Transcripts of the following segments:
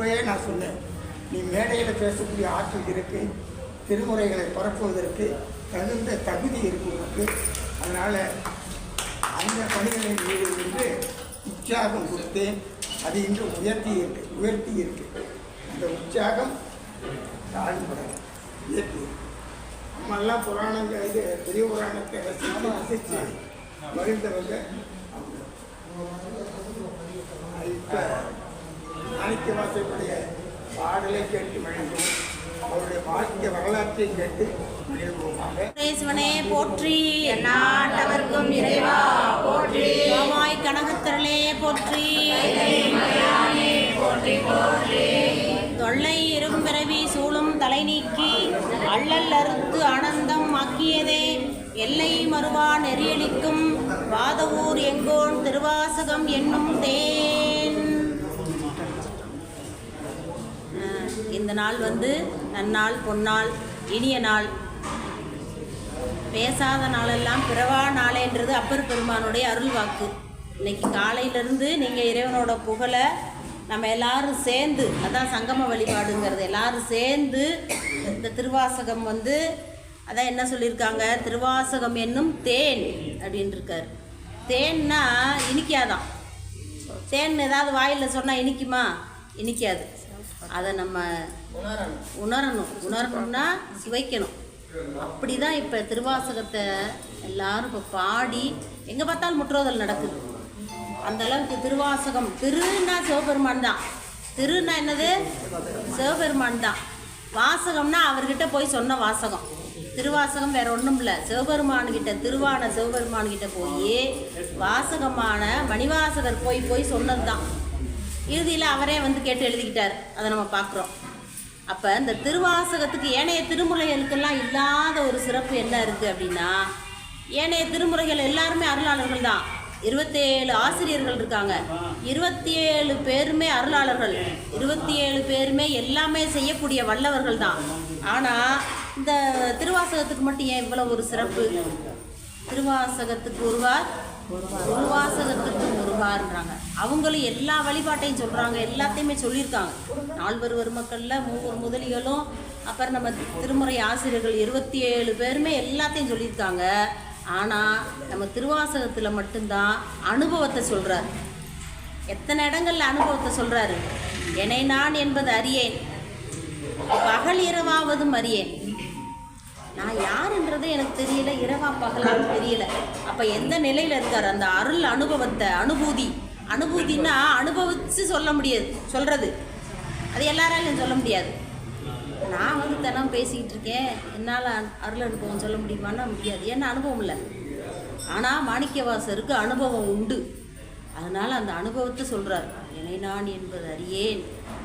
அப்போயே நான் சொன்னேன் நீ மேடையில் பேசக்கூடிய ஆற்றல் இருக்கு திருமுறைகளை பரப்புவதற்கு தகுந்த தகுதி இருக்கு உனக்கு. அதனால் அந்த பணிகளை மீது இருந்து உற்சாகம் கொடுத்தேன். அது இன்று உயர்த்தி இருக்கு உயர்த்தி இருக்கு. அந்த உற்சாகம் தாழ்வுபடலை உயர்த்தி இருக்கு. நம்மெல்லாம் புராணங்கள் இது பெரிய புராணத்தை ரசித்து ரசித்து மகிழ்ந்தவங்க அவங்க. இப்போ மாணிக்க வாசனுடைய பாடலை கேட்டு வழங்கும். அவருடைய வாழ்க்கை வரலாற்றை கேட்டு மகிழ்வோமாக போற்றி. நாட்டவர்க்கும் இறைவா போற்றி. மாமாய் கனகத்திரளே போற்றி. போற்றி போற்றி தொல்லை இரும்பிறவி சூழும் தலை நீக்கி அள்ளல் அறுத்து ஆனந்தம் ஆக்கியதே. எல்லை மறுவா நெறியளிக்கும் வாதவூர் எங்கோன் திருவாசகம் என்னும் தே. இந்த நாள் வந்து நன்னாள் பொன்னாள் இனிய நாள். பேசாத நாளெல்லாம் பிறவா நாளேன்றது அப்பர் பெருமானுடைய அருள் வாக்கு. இன்னைக்கு காலையிலேருந்து நீங்கள் இறைவனோட புகழை நம்ம எல்லாரும் சேர்ந்து அதான் சங்கம வழிபாடுங்கிறது எல்லாரும் சேர்ந்து இந்த திருவாசகம் வந்து அதான் என்ன சொல்லியிருக்காங்க? திருவாசகம் என்னும் தேன் அப்படின்ட்டுருக்கார் தேன்னா இனிக்காதான். தேன் ஏதாவது வாயில் சொன்னால் இனிக்குமா? இனிக்காது. அதை நம்ம உணரணும். உணரணும்னா சுவைக்கணும். அப்படி தான் இப்போ திருவாசகத்தை எல்லாரும் இப்போ பாடி எங்கே பார்த்தாலும் முற்றுதல் நடக்குது. அந்த அளவுக்கு திருவாசகம் திருன்னா சிவபெருமான் தான். திருன்னா என்னது? சிவபெருமான் தான். வாசகம்னா அவர்கிட்ட போய் சொன்ன வாசகம். திருவாசகம் வேற ஒன்றும் இல்லை. சிவபெருமான்கிட்ட திருவான சிவபெருமான்கிட்ட போய் வாசகமான மணிவாசகர் போய் போய் சொன்னது தான் இறுதியில் அவரே வந்து கேட்டு எழுதிக்கிட்டார். அதை நம்ம பார்க்குறோம். அப்போ இந்த திருவாசகத்துக்கு ஏனைய திருமுறைகளுக்கெல்லாம் இல்லாத ஒரு சிறப்பு என்ன இருக்குது அப்படின்னா ஏனைய திருமுறைகள் எல்லாருமே அருளாளர்கள் தான். இருபத்தேழு ஆசிரியர்கள் இருக்காங்க. இருபத்தி ஏழு பேருமே அருளாளர்கள். இருபத்தி ஏழு பேருமே எல்லாமே செய்யக்கூடிய வல்லவர்கள் தான். ஆனால் இந்த திருவாசகத்துக்கு மட்டும் ஏன் இவ்வளோ ஒரு சிறப்பு? திருவாசகத்துக்கு ஒருவார் திருவாசகத்துக்கு ஒருவார்ன்றாங்க அவங்களும் எல்லா வழிபாட்டையும் சொல்கிறாங்க எல்லாத்தையுமே சொல்லியிருக்காங்க. நால்வர் மக்களில் மூவர் முதலிகளும் அப்புறம் நம்ம திருமுறை ஆசிரியர்கள் இருபத்தி ஏழு பேருமே எல்லாத்தையும் சொல்லியிருக்காங்க. ஆனால் நம்ம திருவாசகத்தில் மட்டும்தான் அனுபவத்தை சொல்கிறார் எத்தனை இடங்களில் அனுபவத்தை சொல்கிறாரு என்னை நான் என்பது அறியேன். பகல் இரவாவதும் அறியேன். நான் யாருன்றது எனக்கு தெரியல இரவா பகலான்னு தெரியல. அப்போ எந்த நிலையில் இருக்கார்? அந்த அருள் அனுபவத்தை அனுபூதி. அனுபூதின்னா அனுபவித்து சொல்ல முடியாது சொல்கிறது அது எல்லாராலையும் சொல்ல முடியாது. நான் வந்து தினம் பேசிக்கிட்டு இருக்கேன். என்னால் அருள் அனுபவம் சொல்ல முடியுமான்னா முடியாது. ஏன்னா அனுபவம் இல்லை. ஆனால் மாணிக்கவாசருக்கு அனுபவம் உண்டு. அதனால் அந்த அனுபவத்தை சொல்கிறார் என்னை நான் என்பது அறியேன்.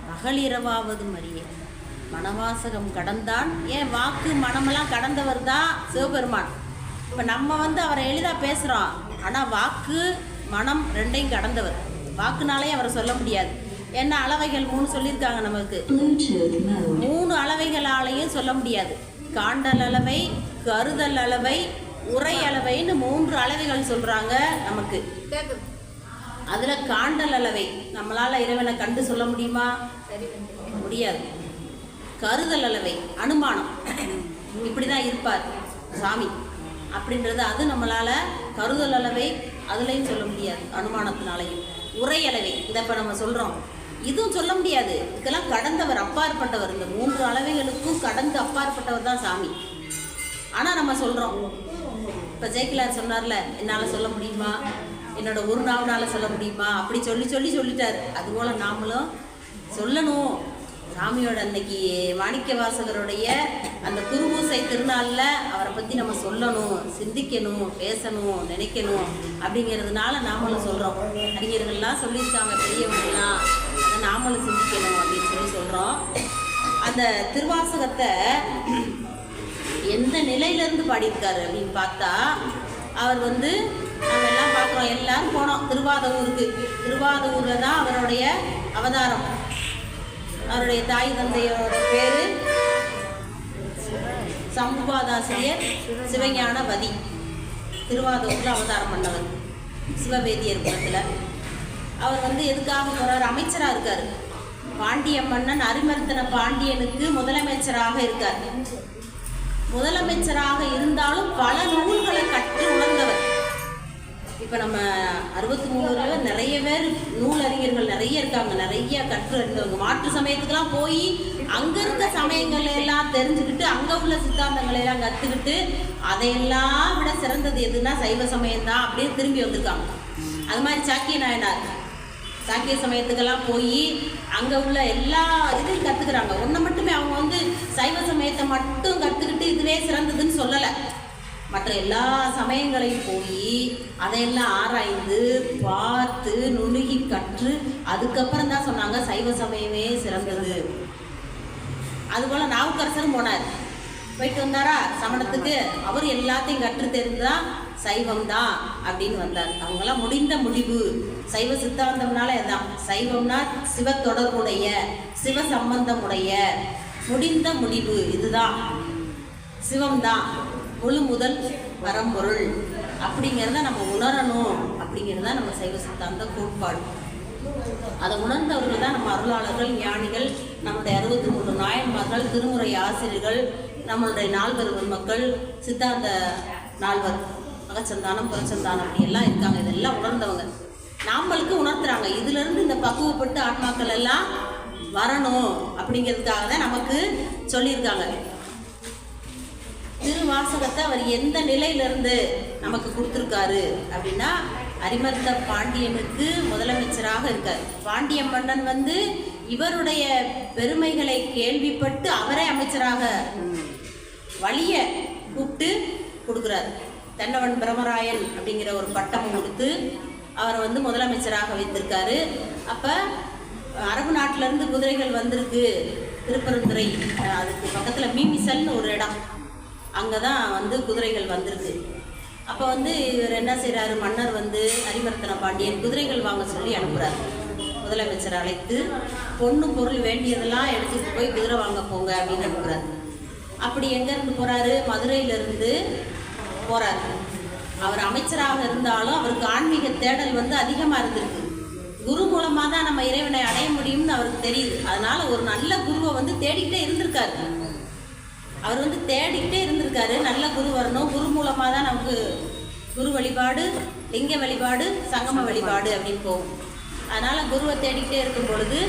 பகலிரவாவதும் அறியேன். மனவாசகம் கடந்தான். ஏன் வாக்கு மனமெல்லாம் கடந்தவர் தான் சிவபெருமான். இப்போ நம்ம வந்து அவரை எளிதாக பேசுகிறோம் ஆனால் வாக்கு மனம் ரெண்டையும் கடந்தவர். வாக்குனாலே அவரை சொல்ல முடியாது. என்ன அளவைகள்? மூணு சொல்லியிருக்காங்க நமக்கு. மூணு அளவைகளாலையும் சொல்ல முடியாது. காண்டல் அளவை கருதல் அளவை உரை அளவைன்னு மூன்று அளவைகள் சொல்கிறாங்க நமக்கு. அதில் காண்டல் அளவை நம்மளால் இறைவனை கண்டு சொல்ல முடியுமா? முடியாது. கருதல் அளவை அனுமானம். இப்படி தான் இருப்பார் சாமி. அப்படின்றது அது நம்மளால் கருதல் அளவை அதுலேயும் சொல்ல முடியாது அனுமானத்தினாலையும். உரை அளவை இதை இப்போ நம்ம சொல்கிறோம் இதுவும் சொல்ல முடியாது. இதெல்லாம் கடந்தவர் அப்பாற்பட்டவர். இந்த மூன்று அளவைகளுக்கும் கடந்து அப்பாற்பட்டவர் தான் சாமி. ஆனால் நம்ம சொல்கிறோம் இப்போ ஜெயக்கிலார் சொன்னார்ல என்னால் சொல்ல முடியுமா? என்னோட ஒரு நாவனால சொல்ல முடியுமா? அப்படி சொல்லி சொல்லி சொல்லிட்டாரு. அதுபோல் நாமளும் சொல்லணும். சாமியோட அன்னைக்கு மாணிக்க வாசகருடைய அந்த குருபூசை திருநாளில் அவரை பற்றி நம்ம சொல்லணும் சிந்திக்கணும் பேசணும் நினைக்கணும் அப்படிங்கிறதுனால நாமளும் சொல்கிறோம் அறிஞர்கள்லாம் சொல்லியிருக்காங்க பெரியவங்கலாம் அதை நாமளும் சிந்திக்கணும் அப்படின்னு சொல்லி சொல்கிறோம் அந்த திருவாசகத்தை எந்த நிலையிலேருந்து பாடியிருக்காரு அப்படின்னு பார்த்தா அவர் வந்து நம்ம எல்லாம் பார்க்குறோம் எல்லாரும் போனோம். திருவாதூருக்கு திருவாதூரில் தான் அவருடைய அவதாரம். அவருடைய தாய் தந்தையோட பேர் சம்புபாதாசிரியர் சிவஞானவதி. திருவாதூரில் அவதாரம் பண்ணவர். சிவவேதியர் குலத்தில். அவர் வந்து எதுக்காக போகிறார் அமைச்சராக இருக்கார். பாண்டிய மன்னன் அரிமர்த்தன பாண்டியனுக்கு முதலமைச்சராக இருக்கார். முதலமைச்சராக இருந்தாலும் பல நூல்களை கற்று உணர்ந்தவர். இப்போ நம்ம அறுபத்தி மூணுல நிறைய பேர் நூலறிஞர்கள் நிறைய இருக்காங்க. நிறைய கற்று இருந்தவங்க மாற்று சமயத்துக்கெல்லாம் போய் அங்கே இருந்த சமயங்கள் எல்லாம் தெரிஞ்சுக்கிட்டு அங்கே உள்ள சித்தாந்தங்களை எல்லாம் கற்றுக்கிட்டு அதையெல்லாம் விட சிறந்தது எதுன்னா சைவ சமயம் தான் அப்படியே திரும்பி வந்திருக்காங்க. அது மாதிரி சாக்கிய நாயனார். சாக்கிய சமயத்துக்கெல்லாம் போய் அங்கே உள்ள எல்லா இதையும் கற்றுக்குறாங்க ஒன்றை மட்டுமே அவங்க வந்து சைவ சமயத்தை மட்டும் கற்றுக்கிட்டு இதுவே சிறந்ததுன்னு சொல்லலை. மற்ற எல்லா சமயங்களையும் போய் அதையெல்லாம் ஆராய்ந்து பார்த்து நுணுகி கற்று அதுக்கப்புறம் தான் சொன்னாங்க சைவ சமயமே சிறந்தது. அதுபோல் நாவுக்கரசரும் போனார். போயிட்டு வந்தாரா? சமணத்துக்கு அவர் எல்லாத்தையும் கற்று தெரிந்துதான் சைவம் தான் அப்படின்னு வந்தார். அவங்கெல்லாம் முடிந்த முடிவு. சைவ சித்தாந்தம்னால இதுதான் சைவம்னா சிவ தொடர்புடைய சிவ சம்பந்தமுடைய. முடிந்த முடிவு. இதுதான். சிவம் தான் முழு முதல் பரம்பொருள். அப்படிங்கிறத நம்ம உணரணும். அப்படிங்கிறது தான் நம்ம சைவ சித்தாந்த கோட்பாடு. அதை உணர்ந்தவர்கள் தான் நம்ம அருளாளர்கள் ஞானிகள் நம்முடைய அறுபத்தி மூணு நாயன்மார்கள் திருமுறை ஆசிரியர்கள் நம்மளுடைய நால்வர் மக்கள் சித்தாந்த நால்வர் அகச்சந்தானம் புறச்சந்தானம் அப்படி எல்லாம் இருக்காங்க. இதெல்லாம் உணர்ந்தவங்க. நாமளுக்கு உணர்த்துறாங்க. இதுலேருந்து இந்த பக்குவப்பட்டு ஆத்மாக்கள் எல்லாம் வரணும் அப்படிங்கிறதுக்காக தான் நமக்கு சொல்லியிருக்காங்க. திருவாசகத்தை அவர் எந்த நிலையிலிருந்து நமக்கு கொடுத்துருக்காரு அப்படின்னா அரிமர்த்த பாண்டியனுக்கு முதலமைச்சராக இருக்கார். பாண்டிய மன்னன் வந்து இவருடைய பெருமைகளை கேள்விப்பட்டு அவரே அமைச்சராக வழிய கூப்பிட்டு கொடுக்குறாரு. தென்னவன் பிரமராயன் அப்படிங்கிற ஒரு பட்டம் கொடுத்து அவரை வந்து முதலமைச்சராக வைத்திருக்காரு. அப்போ அரபு நாட்டிலேருந்து குதிரைகள் வந்திருக்கு. திருப்பரந்துரை அதுக்கு பக்கத்தில் மீமிசல்னு ஒரு இடம். அங்கே தான் வந்து குதிரைகள் வந்திருக்கு. அப்போ வந்து இவர் என்ன செய்கிறாரு மன்னர் வந்து அரிமர்த்தன பாண்டியன் குதிரைகள் வாங்க சொல்லி அனுப்புகிறார் முதலமைச்சர் அழைத்து பொண்ணு பொருள் வேண்டியதெல்லாம் எடுத்துகிட்டு போய் குதிரை வாங்க போங்க அப்படின்னு அனுப்புகிறார் அப்படி எங்கேருந்து போகிறாரு மதுரையிலேருந்து போகிறார் அவர் அமைச்சராக இருந்தாலும் அவருக்கு ஆன்மீக தேடல் வந்து அதிகமாக இருந்திருக்கு. குரு மூலமாக தான் நம்ம இறைவனை அடைய முடியும்னு அவருக்கு தெரியுது. அதனால ஒரு நல்ல குருவை வந்து தேடிக்கிட்டே இருந்திருக்காரு. அவர் வந்து தேடிக்கிட்டே இருந்திருக்காரு. நல்ல குரு வரணும். குரு மூலமாக தான் நமக்கு குரு வழிபாடு லிங்க வழிபாடு சங்கம வழிபாடு அப்படின்னு போகும். அதனால் குருவை தேடிக்கிட்டே இருக்கும் பொழுது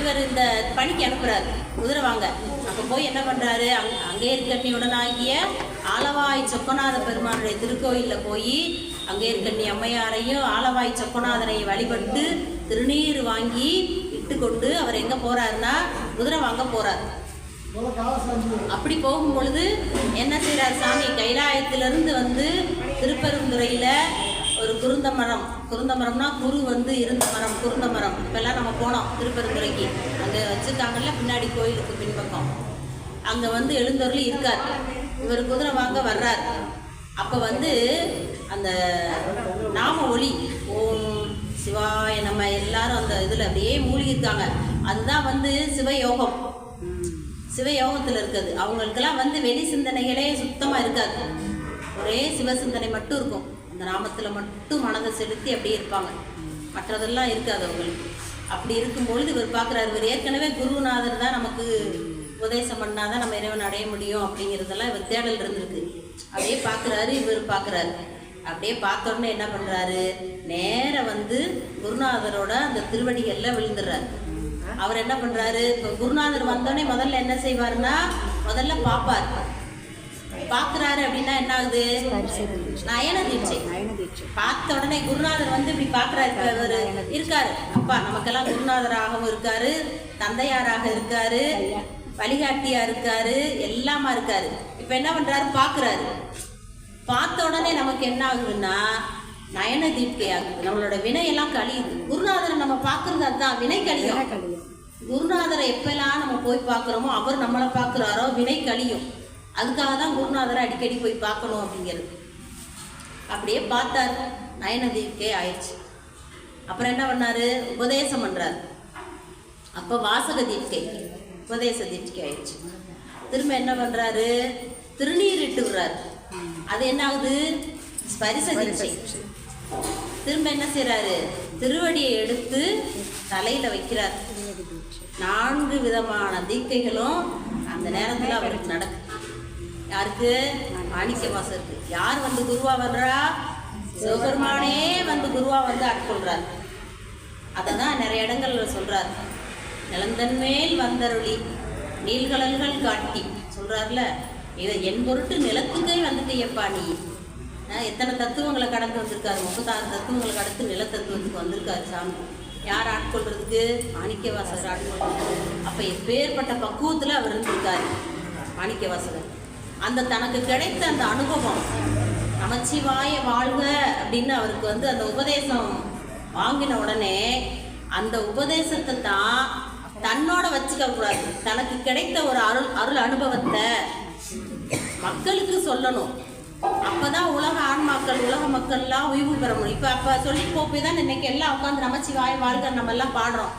இவர் இந்த பணிக்கு அனுப்புகிறார் குதிரை வாங்க. அப்போ போய் என்ன பண்ணுறாரு அங் அங்கே இருக்கண்ணியுடனாகிய ஆலவாய் சொக்கநாத பெருமானுடைய திருக்கோயிலில் போய் அங்கே இருக்கண்ணி அம்மையாரையும் ஆலவாய் சொக்கநாதனையும் வழிபட்டு திருநீர் வாங்கி இட்டு கொண்டு அவர் எங்கே போகிறாருன்னா குதிரை வாங்க போகிறார் அப்படி போகும் பொழுது என்ன செய்கிறார் சாமி? கைலாயத்திலிருந்து வந்து திருப்பெருந்துறையில் ஒரு குருந்த மரம் குருந்த மரம்னா குரு வந்து இருந்த மரம் குருந்த மரம் இப்போல்லாம் நம்ம போனோம் திருப்பெருந்துறைக்கு. அங்கே வச்சுருக்காங்கல்ல பின்னாடி கோயிலுக்கு பின்பக்கம். அங்கே வந்து எழுந்தொருள் இருக்கார். இவர் குதிரை வாங்க வர்றார். அப்போ வந்து அந்த நாம ஒளி ஓம் சிவாய நம்ம எல்லாரும் அந்த இதில் அப்படியே மூழ்கி இருக்காங்க அதுதான் வந்து சிவயோகம். சிவயோகத்தில் இருக்குது. அவங்களுக்கெல்லாம் வந்து வெளி சிந்தனைகளே சுத்தமாக இருக்காது. ஒரே சிவ சிந்தனை மட்டும் இருக்கும். அந்த நாமத்தில் மட்டும் மனதை செலுத்தி அப்படியே இருப்பாங்க. மற்றதெல்லாம் இருக்காது அவங்களுக்கு. அப்படி இருக்கும்பொழுது இவர் பார்க்குறாரு இவர் ஏற்கனவே குருநாதர் தான் நமக்கு உபதேசம் பண்ணாதான் நம்ம இறைவன் அடைய முடியும் அப்படிங்கிறதெல்லாம் இவர் தேடல் இருந்திருக்கு. அப்படியே பார்க்குறாரு இவர் பார்க்குறாரு. அப்படியே பார்த்த உடனே என்ன பண்ணுறாரு நேராக வந்து குருநாதரோட அந்த திருவடிகளில் விழுந்துடுறாரு. அவர் என்ன பண்றாரு? குருநாதர் வந்தோடனே முதல்ல என்ன செய்வாருன்னா முதல்ல பாப்பார் பாக்குறாரு அப்படின்னா என்ன ஆகுது? நயன தீட்சை பார்த்த உடனே குருநாதர் வந்து இப்படி பாக்குறாரு இவர் இருக்காரு. அப்பா நமக்கெல்லாம் குருநாதராகவும் இருக்காரு தந்தையாராக இருக்காரு வழிகாட்டியா இருக்காரு எல்லாமா இருக்காரு. இப்ப என்ன பண்றாரு? பாக்குறாரு பார்த்த உடனே நமக்கு என்ன ஆகுதுன்னா நயன தீட்கை ஆகுது. நம்மளோட வினையெல்லாம் கழியுது. குருநாதரை நம்ம பார்க்கறது அதுதான். வினை கழியும். குருநாதரை எப்பெல்லாம் நம்ம போய் பார்க்குறோமோ அவர் நம்மளை பார்க்குறாரோ வினை கழியும். அதுக்காக தான் குருநாதரை அடிக்கடி போய் பார்க்கணும் அப்படிங்கிறது. அப்படியே பார்த்தார். நயன தீட்கை ஆயிடுச்சு. அப்புறம் என்ன பண்ணாரு? உபதேசம் பண்றாரு. அப்போ வாசக தீட்கை உபதேச தீட்கை ஆயிடுச்சு. திரும்ப என்ன பண்றாரு? திருநீர் இட்டு விடுறாரு அது என்ன ஆகுது ஸ்பரிச தீட்சை. திரும்ப என்ன செய்றாரு? திருவடியை எடுத்து தலையில வைக்கிறார். நான்கு விதமான தீக்கைகளும் அந்த நேரத்தில் அவருக்கு நடக்குது யாருக்கு? மாணிக்க வாசருக்கு. யார் வந்து குருவா வர்றா? சிவபெருமானே வந்து குருவா வந்து ஆட்கொள்றார் அதை தான் நிறைய இடங்கள்ல சொல்றார். நிலந்தன் மேல் வந்தருளி நீள்கடல்கள் காட்டி சொல்றாருல இதை என் பொருட்டு நிலத்துக்கே வந்துட்டியப்பா நீ. எத்தனை தத்துவங்களை கடந்து வந்திருக்காரு? முப்பத்தாறு தத்துவங்களை கடந்து நில தத்துவத்துக்கு வந்திருக்காரு சாமி. யார் ஆட்கொள்றதுக்கு? மாணிக்கவாசகர் ஆட்கொள்றது அப்போ எப்பேற்பட்ட பக்குவத்தில் அவர் இருந்திருக்காரு மாணிக்கவாசகர். அந்த தனக்கு கிடைத்த அந்த அனுபவம் நமச்சிவாய வாழ்க அப்படின்னு அவருக்கு வந்து அந்த உபதேசம் வாங்கின உடனே அந்த உபதேசத்தை தான் தன்னோட வச்சுக்க கூடாது. தனக்கு கிடைத்த ஒரு அருள் அருள் அனுபவத்தை மக்களுக்கு சொல்லணும். அப்பதான் உலக ஆன்மாக்கள் உலக மக்கள்லாம் உய்வு பெற முடியும். இப்போ அப்போ சொல்லி போய் தான் இன்னைக்கு எல்லாம் உட்காந்து நமச்சிவாய வாழ்க நம்ம எல்லாம் பாடுறோம்.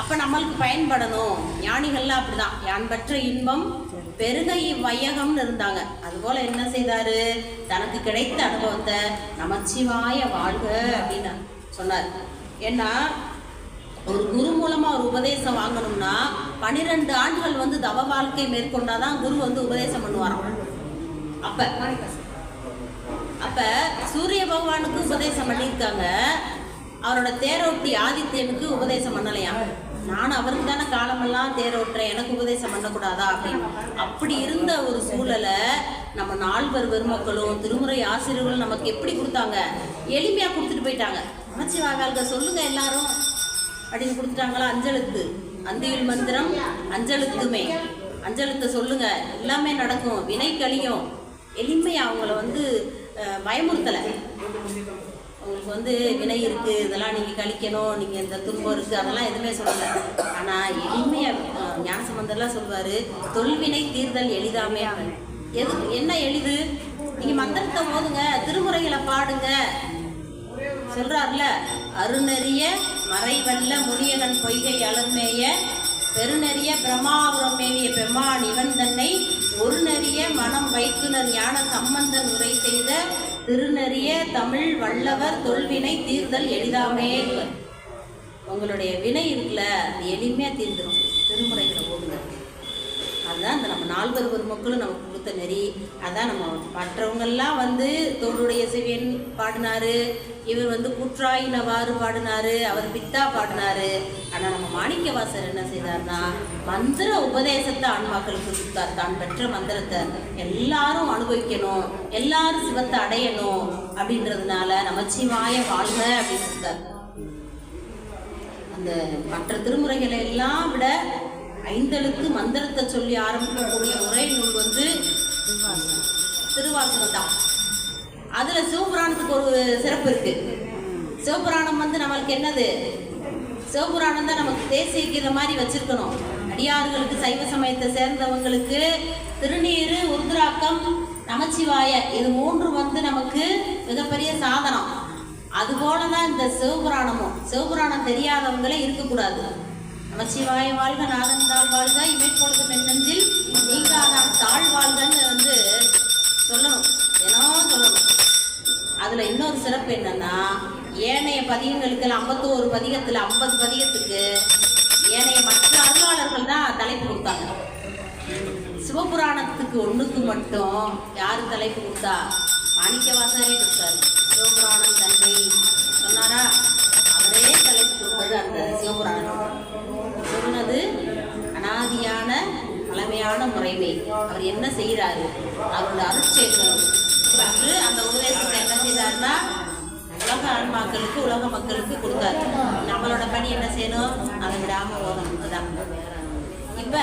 அப்போ நம்மளுக்கு பயன்படணும். ஞானிகள்லாம் அப்படிதான். யான் பெற்ற இன்பம் பெருகை வையகம்னு இருந்தாங்க. அதுபோல் என்ன செய்தாரு? தனக்கு கிடைத்த அனுபவத்தை நமச்சிவாய வாழ்க அப்படின்னு சொன்னார். ஏன்னா ஒரு குரு மூலமா ஒரு உபதேசம் வாங்கணும்னா பன்னிரெண்டு ஆண்டுகள் வந்து தவ வாழ்க்கை மேற்கொண்டாதான் குரு வந்து உபதேசம் பண்ணுவாராம். அப்ப அப்ப சூரிய பகவானுக்கு உபதேசம் பண்ணியிருக்காங்க. அவரோட தேரோட்டி ஆதித்யனுக்கு உபதேசம் பண்ணலையா? நான் அவருக்கு தானே காலமெல்லாம் தேரோட்டுறேன் எனக்கு உபதேசம் பண்ணக்கூடாதா அப்படின்னு. அப்படி இருந்த ஒரு சூழலை நம்ம நால்வர் பெருமக்களும் திருமுறை ஆசிரியர்களும் நமக்கு எப்படி கொடுத்தாங்க? எளிமையாக கொடுத்துட்டு போயிட்டாங்க. அமைச்சி வாகால்க சொல்லுங்க எல்லாரும். அப்படின்னு கொடுத்துட்டாங்களா? அஞ்செழுத்து அந்தியில் மந்திரம் அஞ்செழுத்துமே அஞ்செழுத்தை சொல்லுங்க. எல்லாமே நடக்கும். வினை கழியும் எளிமையாக அவங்கள வந்து பயமுறுத்தலை. உங்களுக்கு வந்து வினை இருக்கு இதெல்லாம் நீங்க கழிக்கணும் நீங்க இந்த துன்பம் இருக்கு அதெல்லாம் எதுவுமே சொல்லல. ஆனா எளிமையா ஞானசம்பந்தர்லாம் சொல்வார் தொல்வினை தீர்தல் எளிதாமே. எது என்ன எளிது? நீங்க மந்திரத்தை போதுங்க திருமுறைகளை பாடுங்க. சொல்கிறார்ல அருணறிய மறைவல்ல முனியகன் பொய்கை அலர்மேய பெருநெறிய பிரமாபுரம் மேவிய பெம்மான் இவன் தன்னை மனம் வைத்துனர் ஞான சம்பந்தன் உரை செய்த திருநறிய தமிழ் வல்லவர் தொல்வினை தீர்தல் எளிதாமே உங்களுடைய வினை இருக்குல்ல அது எளிமையாக தீர்ந்துடும் திருமுறைகளை ஓடுங்க அதுதான் இந்த நம்ம நால்வர் பெருமக்களும் நமக்கு கொடுத்த நெறி. அதான் நம்ம மற்றவங்கெல்லாம் வந்து தோளுடைய சிவியன் பாடினாரு. இவர் வந்து குற்றாயினவாறு பாடினாரு. அவர் பித்தா பாடினாரு. ஆனால் நம்ம மாணிக்கவாசர் என்ன செய்தார்னா மந்திர உபதேசத்தை ஆன்மாக்களுக்கு கொடுத்தார். தான் பெற்ற மந்திரத்தை எல்லாரும் அனுபவிக்கணும். எல்லாரும் சிவத்தை அடையணும் அப்படின்றதுனால நமச்சிவாய வாழ்க அப்படின்னு கொடுத்தார். அந்த மற்ற திருமுறைகளை எல்லாம் விட ஐந்தெழுத்து மந்திரத்தை சொல்லி ஆரம்பிக்கக்கூடிய உரை நூல் வந்து திருவாசகம் தான். அதுல சிவபுராணத்துக்கு ஒரு சிறப்பு இருக்கு. சிவபுராணம் வந்து நம்மளுக்கு என்னது? சிவபுராணம் தான் நமக்கு தேசிய கீதை மாதிரி வச்சிருக்கணும். அடியார்களுக்கு சைவ சமயத்தை சேர்ந்தவங்களுக்கு திருநீரு உருதுராக்கம் நமச்சிவாய இது மூன்று வந்து நமக்கு மிகப்பெரிய சாதனம். அதுபோல தான் இந்த சிவபுராணமும். சிவபுராணம் தெரியாதவங்களே இருக்கக்கூடாது. நமசிவாய வாழ்க நாதன் தாழ் வாழ்க. இமைப்பொழுது மென்னஞ்சில் நீங்காதான் தாழ் வாழ்கன்னு வந்து சொல்லணும். தினம் சொல்லணும். அதில் இன்னொரு சிறப்பு என்னன்னா ஏனைய பதிகங்களுக்கு ஐம்பத்தோரு பதிகத்தில் ஐம்பது பதிகத்துக்கு ஏனைய மற்ற அருளாளர்கள் தான் தலைப்பு கொடுத்தாங்க. சிவபுராணத்துக்கு ஒன்றுக்கு மட்டும் யார் தலைப்பு கொடுத்தா? மாணிக்கவாசரே கொடுத்தாரு. சிவபுராணம் தன்னை சொன்னாரா? அவரே தலைப்பு கொடுத்தது அந்த சிவபுராணம் அனாதியான பழமையான முறைமை அவர் என்ன செய்கிறாரு? அவரோட அருட்சேகம் பற்று அந்த உபதேசத்தை என்ன செய்தாருன்னா உலக ஆன்மாக்களுக்கு உலக மக்களுக்கு கொடுத்தாரு. நம்மளோட பணி என்ன செய்யணும்? அதை விடாம ஓதணும். அதான். இப்ப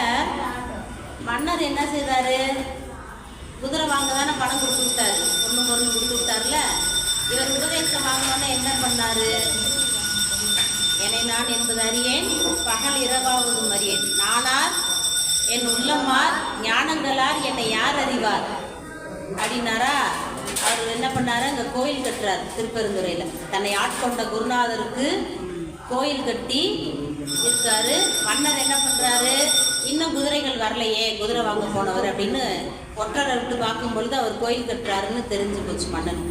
மன்னர் என்ன செய்தாரு? குதிரை வாங்க தானே பணம் கொடுத்து விட்டாரு. பொண்ணு பொருள் கொடுத்து கொடுத்தாருல இவர் உபதேசம் வாங்கினோன்னே என்ன பண்ணாரு? என்னை நான் என்பது அறியேன். பகல் இரவாவதும் அறியேன் நானார் என் உள்ளமார் ஞானங்களார் என்னை யார் அறிவார்? அப்படின்னாரா அவர் என்ன பண்ணாரு? அங்கே கோயில் கட்டுறார் திருப்பெருந்துறையில். தன்னை ஆட்கொண்ட குருநாதருக்கு கோயில் கட்டி இருக்காரு. மன்னர் என்ன பண்ணுறாரு இன்னும் குதிரைகள் வரலையே குதிரை வாங்க போனவர் அப்படின்னு ஒற்றரை விட்டு பார்க்கும் பொழுது அவர் கோயில் கட்டுறாருன்னு தெரிஞ்சு போச்சு மன்னன்.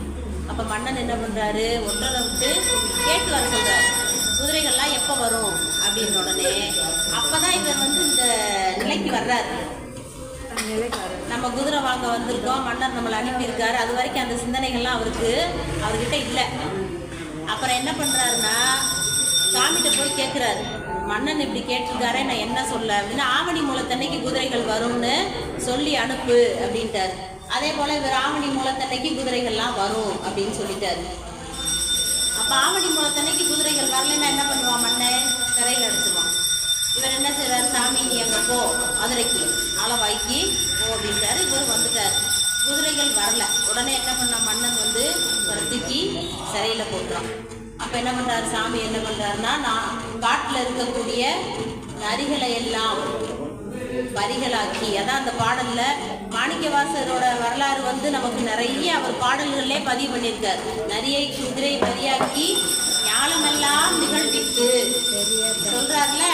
அப்போ மன்னன் என்ன பண்ணுறாரு ஒற்றரை விட்டு கேட்டு வர சொல்றாரு. குதிரைகள்லாம் எப்போ வரும் அப்படின்னு உடனே அப்பதான் இவர் வந்து இந்த நிலைக்கு வர்றாரு. நம்ம குதிரை வாங்க வந்திருக்கோம் மன்னர் நம்மளை அனுப்பியிருக்காரு. அது வரைக்கும் அந்த சிந்தனைகள்லாம் அவருக்கு அவர்கிட்ட இல்லை. அப்புறம் என்ன பண்ணுறாருன்னா சாமிகிட்ட போய் கேட்குறாரு மன்னன் இப்படி கேட்டிருக்காரே நான் என்ன சொல்ல அப்படின்னா. ஆவணி மூலத்தன்னைக்கு குதிரைகள் வரும்னு சொல்லி அனுப்பு அப்படின்ட்டார். அதே போல் இவர் ஆவணி மூலத்தன்னைக்கு குதிரைகள்லாம் வரும் அப்படின்னு சொல்லிட்டாரு. அப்போ ஆவணி மூலத்தன்னைக்கு குதிரைகள் வரலைன்னா என்ன பண்ணுவான் மன்னன் சிறையில் அடிச்சிருவான். இவர் என்ன செய்றாரு? சாமி நீ அங்கே போ. மதுரைக்கு ஆலவாய்க்கு போ அப்படின்ட்டாரு இவர் வந்துட்டார். குதிரைகள் வரல. உடனே என்ன பண்ண? மன்னன் வந்து இவரை தூக்கி சிறையில் போட்டுறான். அப்போ என்ன பண்ணுறாரு சாமி என்ன பண்ணுறாருன்னா நான் காட்டில் இருக்கக்கூடிய நரிகளை எல்லாம் வரிகளாக்கி அதான் அந்த பாடல்ல மாணிக்கவாசரோட வரலாறு வந்து நமக்கு நிறைய அவர் பாடல்களிலே பதிவு பண்ணியிருக்கார். நரியை குதிரை பதியாக்கி ஞானமெல்லாம் நிகழ்வித்து சொல்றாருல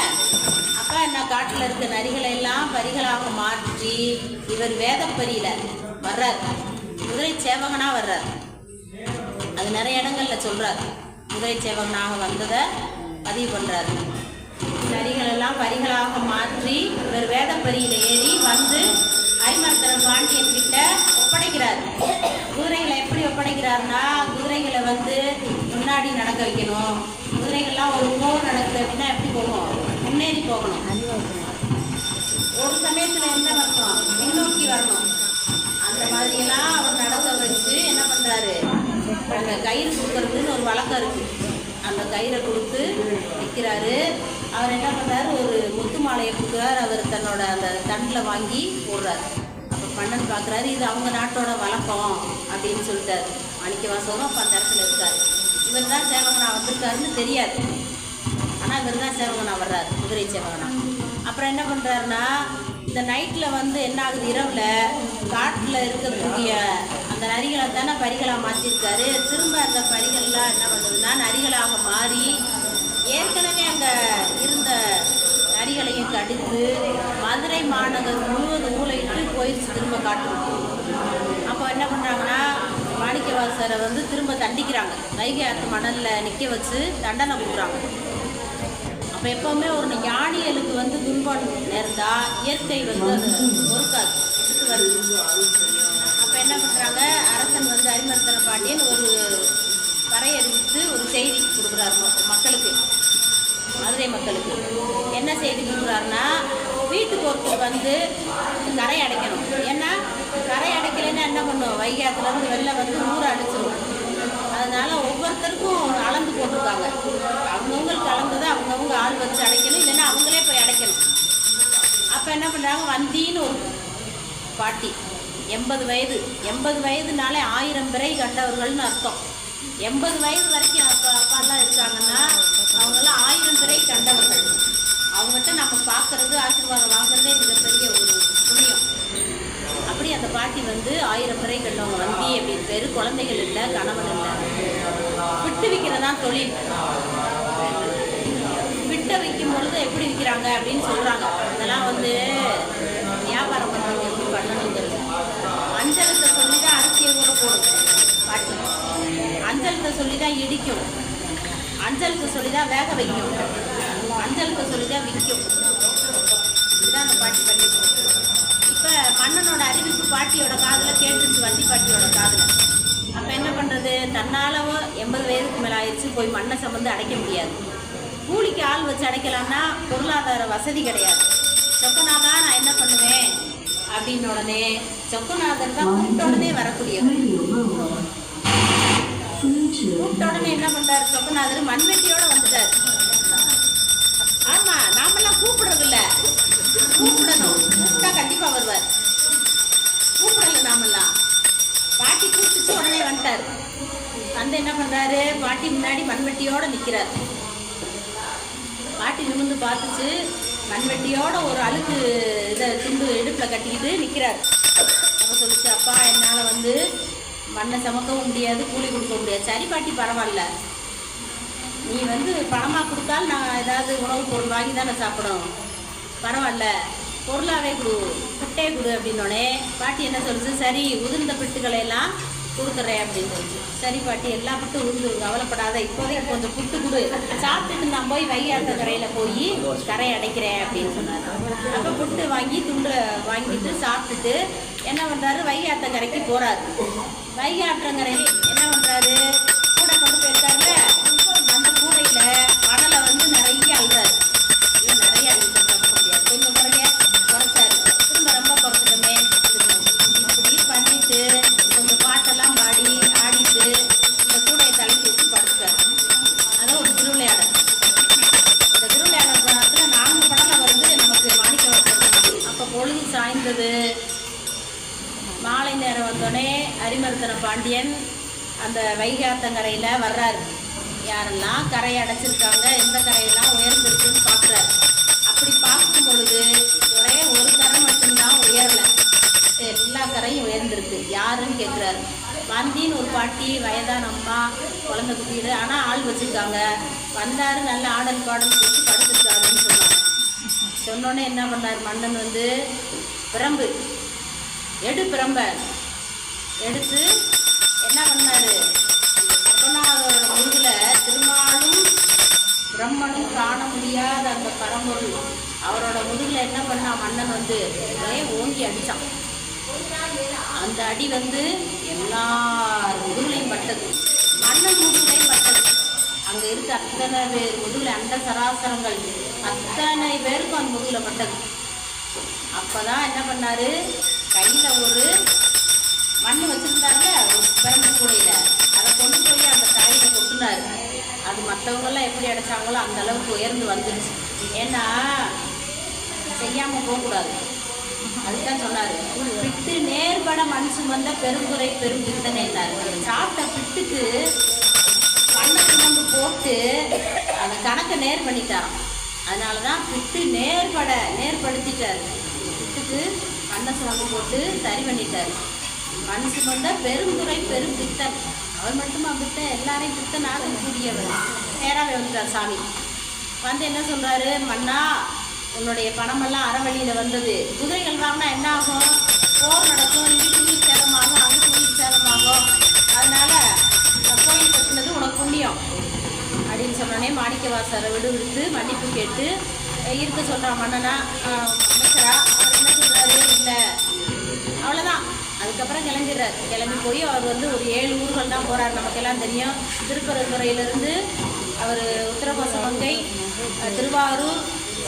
அப்ப என்ன காட்டுல இருக்க நரிகளை எல்லாம் பரிகளாக மாற்றி இவர் வேதப்பரியில வர்றார். குதிரை சேவகனா வர்றார். அது நிறைய இடங்கள்ல சொல்றார். குதிரை சேவகனாக வந்ததை பதிவு பண்றாரு. நரிகள் எல்லாம் பரிகளாக மாற்றி இவர் வேதப்பரியில ஏறி வந்து ஐமரத்தரம் பாண்டியன் கிட்ட ஒப்படைக்கிறார். குதிரைகளை எப்படி ஒப்படைக்கிறாருன்னா குதிரைகளை வந்து முன்னாடி நடக்க வைக்கணும். குதிரைகள்லாம் ஒரு போர் நடக்குது அப்படின்னா எப்படி போகும்? முன்னேறி போகணும். ஒரு சமயத்தில் என்ன வரணும் முன்னோக்கி வரணும். அந்த மாதிரியெல்லாம் அவர் நடக்க வச்சு என்ன பண்ணுறாரு அந்த கயிறு கொடுக்கறதுன்னு ஒரு வழக்கம் இருக்குது அந்த கயிறை கொடுத்து விற்கிறாரு அவர் என்ன பண்றாரு ஒரு முத்து மாலையை கொடுக்குறாரு. அவர் தன்னோட அந்த தண்டில் வாங்கி போடுறாரு. அப்போ பண்ணன் பார்க்குறாரு இது அவங்க நாட்டோட வழக்கம் அப்படின்னு சொல்லிட்டாரு. மாணிக்கவாசகரும் அப்போ அந்த இடத்துல இருக்கார். இவர் தான் சேவகனா வந்திருக்காருன்னு தெரியாது. ஆனால் இவர் தான் சேவகனா வர்றாரு. குதிரை சேவகனா. அப்புறம் என்ன பண்ணுறாருன்னா இந்த நைட்டில் வந்து என்ன ஆகுது? இரவில் காட்டில் இருக்கக்கூடிய அந்த நரிகளை தானே பரிகளாக மாற்றிருக்காரு. திரும்ப அந்த பரிகள்லாம் என்ன பண்ணுதுன்னா நரிகளாக மாறி ஏற்கனவே அங்கே இருந்த நரிகளையும் கடித்து மதுரை மாநகர் முழுவதும் ஊழையிட்டு போயிடுச்சு திரும்ப காட்டுக்கு அப்போ என்ன பண்ணுறாங்கன்னா மாணிக்கவாசரை வந்து திரும்ப தண்டிக்கிறாங்க. வைகை ஆற்று மணலில் நிற்க வச்சு தண்டனை கொடுக்குறாங்க. அப்போ எப்போவுமே ஒரு ஞானிகளுக்கு வந்து துன்பம் நேர்ந்தால் இயற்கை வந்து அது பொறுக்காது. வருது என்ன பண்ணுறாங்க அரசன் வந்து அறிமர்த்தன பாண்டியன் ஒரு வரையறுத்து ஒரு செய்தி கொடுக்குறாரு மக்களுக்கு. மதுரை மக்களுக்கு. என்ன செய்தி கொடுக்குறாருன்னா வீட்டுக்கு ஒருத்தர் வந்து கரை அடைக்கணும். ஏன்னா கரை அடைக்கலைன்னா என்ன பண்ணுவோம் வைகாத்துலேருந்து வெளில வந்து ஊரை அடிச்சிடும் அதனால் ஒவ்வொருத்தருக்கும் அளந்து போட்டிருக்காங்க. அவங்கவுங்களுக்கு அளந்ததை அவங்கவுங்க ஆள் வச்சு அடைக்கணும். இல்லைன்னா அவங்களே போய் அடைக்கணும். அப்போ என்ன பண்ணுறாங்க வந்தின்னு ஒரு பாட்டி. எண்பது வயது. எண்பது வயதுனாலே ஆயிரம் பிறை கண்டவர்கள்னு அர்த்தம். எண்பது வயது வரைக்கும் அப்பா அப்பாலாம் இருக்காங்கன்னா அவங்கெல்லாம் ஆயிரம் பிறை கண்டவர்கள். அவங்ககிட்ட நம்ம பார்க்கறது ஆசீர்வாதம் வாங்குறதே மிகப்பெரிய ஒரு புண்ணியம். அப்படி அந்த பாட்டி வந்து ஆயிரம் பிறை கண்டவங்க. வந்தி அப்படின்னு பேர் குழந்தைகள் இல்லை கணவன் இல்லை. விட்டு விற்கிறதா தொழில். விட்ட வைக்கும் பொழுது எப்படி விற்கிறாங்க அப்படின்னு சொல்கிறாங்க அதெல்லாம் வந்து வியாபாரம் பண்ணுறவங்க எப்படி பண்ணணுங்கிறது அஞ்சலத்தை சொல்லி தான் அரிசியை கூட போடும் பாட்டி அஞ்சலுக்கு சொல்லி தான் இடிக்கும். அஞ்சலுக்கு சொல்லி தான் வேக வைக்கும். அஞ்சலுக்கு சொல்லி தான் விற்கும். இதுதான் அந்த பாட்டி பண்ணிருக்கோம் இப்போ மன்னனோட அறிவிப்பு பாட்டியோட காதில் கேட்டுருச்சு வண்டி பாட்டியோட காதில். அப்போ என்ன பண்ணுறது தன்னாலவோ எண்பது வயதுக்கு மேலே ஆயிடுச்சு போய் மண்ணை சம்மந்து அடைக்க முடியாது. கூலிக்கு ஆள் வச்சு அடைக்கலாம்னா பொருளாதார வசதி கிடையாது. சொக்கனாதான் நான் என்ன பண்ணுவேன்? அப்படின்னு உடனே சொக்கநாதர் தான் கூப்பிட்ட உடனே வரக்கூடியவர் கூப்பிட்ட உடனே என்ன பண்றாரு? சொக்கநாதர் மண்வெட்டியோட வந்துட்டாரு. ஆமா நாமெல்லாம் கூப்பிடுறது இல்ல கூப்பிடணும். கூப்பிட்டா கண்டிப்பா வருவார். கூப்பிடல நாமெல்லாம். பாட்டி கூப்பிட்டுச்சு உடனே வந்துட்டாரு. வந்து என்ன பண்றாரு? பாட்டி முன்னாடி மண்வெட்டியோட நிக்கிறார். பாட்டி நிமிர்ந்து பார்த்துச்சு மண்வெட்டியோட ஒரு அழுக்கு இதை துண்டு இடுப்பில் கட்டிக்கிட்டு நிற்கிறார் அப்போ சொல்லிச்சு அப்பா என்னால் வந்து மண்ணை சமக்கவும் முடியாது கூலி கொடுக்க முடியாது. சரி பாட்டி பரவாயில்ல. நீ வந்து பணமாக கொடுத்தால் நான் ஏதாவது உணவு பொருள் வாங்கி தானே சாப்பிடணும். பரவாயில்ல. பொருளாவே கொடு புட்டே கொடு அப்படின்னோடனே பாட்டி என்ன சொல்லுச்சு சரி உதிர்ந்த பிட்டுகளை எல்லாம் கொடுக்குறேன் அப்படின்னு சொல்லிச்சு. சரி பாட்டி எல்லா புட்டு உருந்து கவலைப்படாத. இப்போதைக்கு கொஞ்சம் புட்டு கொடு. சாப்பிட்டுட்டு நான் போய் வைகாத்த கரையில் போய் கரை அடைக்கிறேன் அப்படின்னு சொன்னார். அப்போ புட்டு வாங்கி துண்டு வாங்கிட்டு சாப்பிட்டுட்டு என்ன பண்ணுறாரு வைகாத்த கரைக்கு போகிறாரு வைகாற்றங்கரையில் என்ன பண்ணுறாரு கூடை கொண்டு போயிருக்காருல? அந்த கூடையில் கடலை வந்து நிறைய அழுறாரு அரிமர்த்தன பாண்டியன் அந்த வைகாத்தங்கரையில் வர்றாரு. யாரெல்லாம் கரை அடைச்சிருக்காங்க எந்த கரையெல்லாம் உயர்ந்திருக்குன்னு பார்க்குறாரு. அப்படி பார்க்கும் பொழுது ஒரே ஒரு கரை மட்டும்தான் உயரல. எல்லா கரையும் உயர்ந்திருக்கு. யாருன்னு கேட்குறாரு. வந்தின்னு ஒரு பாட்டி வயதான அம்மா குழந்தை குட்டிடு ஆனால் ஆள் வச்சுருக்காங்க. வந்தார் நல்ல ஆடல் பாடல் போட்டு படுத்துருக்காருன்னு சொன்னாங்க. சொன்னோன்னே என்ன பண்ணார் மன்னன் வந்து பிரம்பு எடு பிரம்ப. எடுத்து என்ன பண்ணாரு? சொர்ணநாதரோட முதுகில் திருமாலும் பிரம்மனும் காண முடியாத அந்த பரம்பொருள். அவரோட முதுகில் என்ன பண்ணா மன்னன் வந்து ஒரே ஓங்கி அடித்தான் அந்த அடி வந்து எல்லார் முதுகுலையும் பட்டது. மன்னன் முதுகுலையும் பட்டது. அங்கே இருக்க அத்தனை பேர் முதுகில் அந்த சராசரங்கள் அத்தனை பேருக்கும் அந்த முதுகில் பட்டது. அப்பதான் என்ன பண்ணார்? கையில் ஒரு மண் வச்சிருந்தாங்க ஒரு பிறந்த கூடையில. அதை கொண்டு போய் அந்த தலையில கொட்டினாரு. அது மற்றவங்கெல்லாம் எப்படி அடைச்சாங்களோ அந்த அளவுக்கு உயர்ந்து வந்துருச்சு. ஏன்னா செய்யாம போகக்கூடாது. அதுதான் சொன்னாரு. பிட்டு நேர்பட மண் சுமந்த பெருங்குறை பெரும் பித்தனைன்னாரு சாப்பிட்ட பிட்டுக்கு பண்ணை சுமந்து போட்டு அந்த கணக்கை நேர் பண்ணிட்டான் அதனால தான் பிட்டு நேர்பட நேர்படுத்திட்டார். பிட்டுக்கு பண்ணை சுமந்து போட்டு சரி பண்ணிட்டார். மண் சுமந்த பெருந்துறை பெரும் பித்தன் அவர் மட்டுமா பித்தன் எல்லாரையும் பித்தன் ஆகக்கூடியவர் நேராக வந்துட்டார் சாமி. வந்து என்ன சொல்கிறாரு மன்னா உன்னுடைய பணமெல்லாம் அறவழியில் வந்தது. குதிரைகள் வாங்கினா என்ன ஆகும்? போர் நடக்கும். இங்கிட்டு உயிர் சேதமாகும் அங்கிட்டு உயிர் சேதமாகும் அதனால கோயில் கட்டினது உனக்கு புண்ணியம். அப்படின்னு சொன்னோடனே மாணிக்கவாசரை விடுவிடுத்து மன்னிப்பு கேட்டு இருக்க சொல்கிறான் மன்னனா அமைச்சரா. அவர் என்ன சொல்கிறாரு இல்லை. அவ்வளோதான் அதுக்கப்புறம் கிளம்பிடுறார். கிளம்பி போய் அவர் வந்து ஒரு ஏழு ஊர்கள் தான் போகிறார் நமக்கெல்லாம் தெரியும். திருப்பரங்குறையிலேருந்து அவர் உத்தரகோசமங்கை அஹ் திருவாரூர்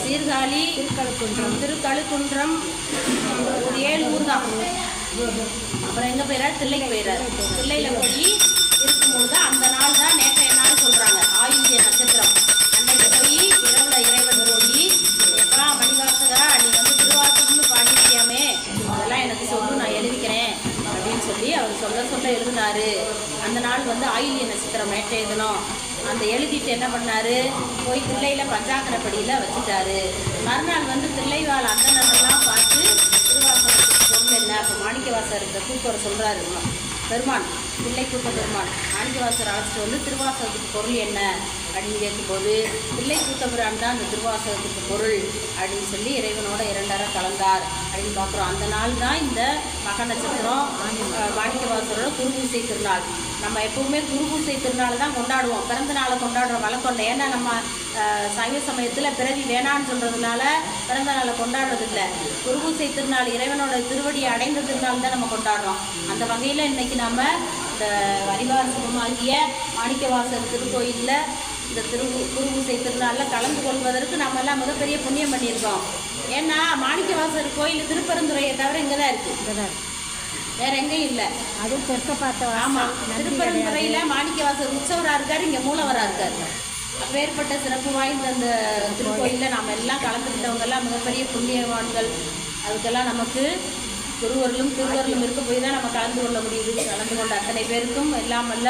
சீர்காழி திருக்கழுக்குன்றம். திருக்கழுக்குன்றம். ஒரு ஏழு ஊர் தான். அப்புறம் எங்கே போயிறாரு? தில்லைக்கு போயிறாரு. தில்லையில் போய் இருக்கும்போது அந்த நாள் தான் நேற்றைய நாள் சொல்கிறாங்க ஆயுள்ய நட்சத்திரம். அன்னைக்கு போய் இரவுல இறைவன் அந்த நாள் வந்து ஆயுள்ய நட்சத்திரம் நேற்றைய தினம். அந்த எழுதிட்டு என்ன பண்ணாரு? போய் தில்லையில் பஞ்சாக்கரப்படியில் வச்சுட்டாரு. மறுநாள் வந்து தில்லைவாழ் அந்தனெல்லாம் பார்த்து திருவாசகத்துக்கு பொருள் என்ன? அப்போ மாணிக்கவாசர் இந்த கூப்பர் சொல்கிறாரு பெருமான் பிள்ளை கூட்ட பெருமான் மாணிக்கவாசர் அழைச்சிட்டு வந்து திருவாசகத்துக்கு பொருள் என்ன? அப்படின்னு கேட்கும்போது பிள்ளை கூட்டபிரான் தான் அந்த திருவாசகத்துக்கு பொருள் அப்படின்னு சொல்லி இறைவனோட இரண்டரை கலந்தார் அப்படின்னு பார்க்குறோம். அந்த நாள் தான் இந்த மக நட்சத்திரம் மாணிக்கவாசரோட குருபூசை திருநாள். நம்ம எப்பவுமே குருபூசை திருநாள் தான் கொண்டாடுவோம். பிறந்த நாளை கொண்டாடுற வழக்கம் இல்லை. ஏன்னா நம்ம சைவ சமயத்தில் பிறவி வேணான்னு சொல்கிறதுனால பிறந்த நாளை கொண்டாடுறது இல்லை. குருபூசை திருநாள் இறைவனோட திருவடியை அடைந்த திருநாள் தான் நம்ம கொண்டாடுறோம். அந்த வகையில் இன்றைக்கி நம்ம இந்த வரிவார சுகமாகிய மாணிக்கவாசர் திருக்கோயிலில் இந்த திரு குருபூசை திருநாளில் கலந்து கொள்வதற்கு நம்ம எல்லாம் மிகப்பெரிய புண்ணியம் பண்ணியிருக்கோம். ஏன்னா மாணிக்கவாசர் கோயில் திருப்பரந்துரையை தவிர இங்கே தான் இருக்குது வேற எங்கேயும் இல்லை. அதுவும் தெற்க பார்த்த ஆமா திருப்பரந்துறையில மாணிக்கவாசர் உற்சவரா இருக்காரு இங்க மூலவரா இருக்காரு. அப்பேற்பட்ட சிறப்பு வாய்ந்த அந்த திருக்கோயில்ல நாம எல்லாம் கலந்துக்கிட்டவங்க எல்லாம் மிகப்பெரிய புண்ணியவான்கள். அதுக்கெல்லாம் நமக்கு குருவர்களும் திருவர்களும் இருக்க போய் தான் நம்ம கலந்து கொள்ள முடியுது. கலந்து கொண்ட அத்தனை பேருக்கும் எல்லாம் அல்ல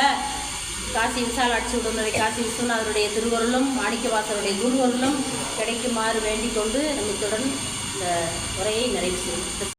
காசி விசாலாட்சி உடனுரை காசி விஸ்வநாதருடைய திருவருளும் மாணிக்கவாசருடைய குருவருளும் கிடைக்குமாறு வேண்டிக் கொண்டு நம்முடன் இந்த உரையை நிறைவு செய்யும்